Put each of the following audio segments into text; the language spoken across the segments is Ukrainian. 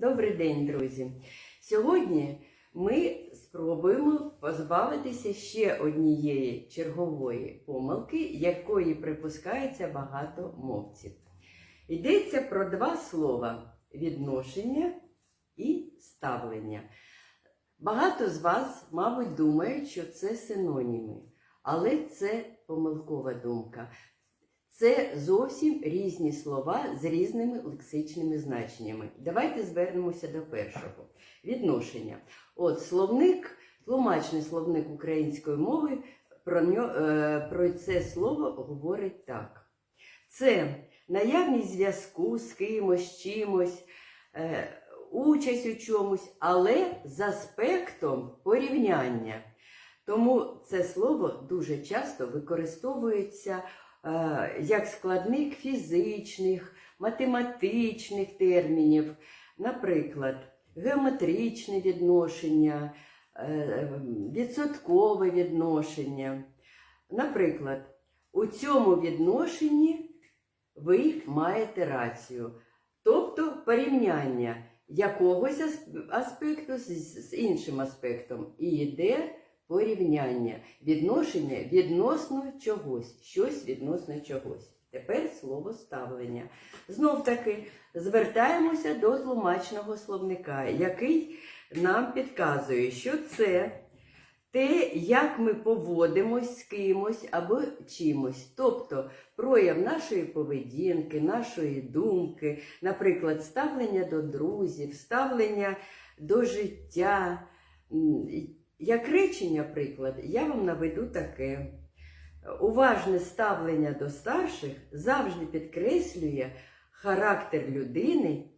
Добрий день, друзі! Сьогодні ми спробуємо позбавитися ще однієї чергової помилки, якої припускається багато мовців. Йдеться про два слова відношення і ставлення. Багато з вас, мабуть, думають, що це синоніми, але це помилкова думка. Це зовсім різні слова з різними лексичними значеннями. Давайте звернемося до першого. Відношення. От словник, тлумачний словник української мови про, е, про це слово говорить так. Це наявність зв'язку з кимось, чимось, е, участь у чомусь, але з аспектом порівняння. Тому це слово дуже часто використовується як складник фізичних, математичних термінів, наприклад, геометричне відношення, е, відсоткове відношення. Наприклад, у цьому відношенні ви маєте рацію, тобто порівняння якогось аспекту з іншим аспектом. І йде порівняння, відношення відносно чогось, щось відносно чогось. Тепер слово ставлення. Знов таки звертаємося до тлумачного словника, який нам підказує, що це те, як ми поводимось з кимось або чимось, тобто прояв нашої поведінки, нашої думки, наприклад, ставлення до друзів, ставлення до життя. Як речення, приклад, я вам наведу таке. Уважне ставлення до старших завжди підкреслює характер людини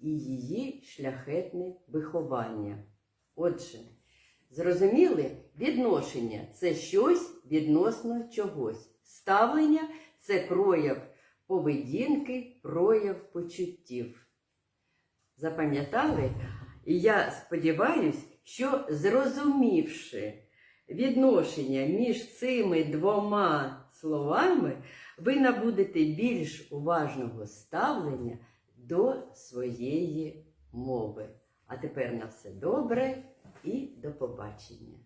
і її шляхетне виховання. Отже, зрозуміли, відношення це щось відносно чогось. Ставлення це прояв поведінки, прояв почуттів. Запам'ятали? І я сподіваюся, що зрозумівши відношення між цими двома словами, ви набудете більш уважного ставлення до своєї мови. А тепер на все добре і до побачення.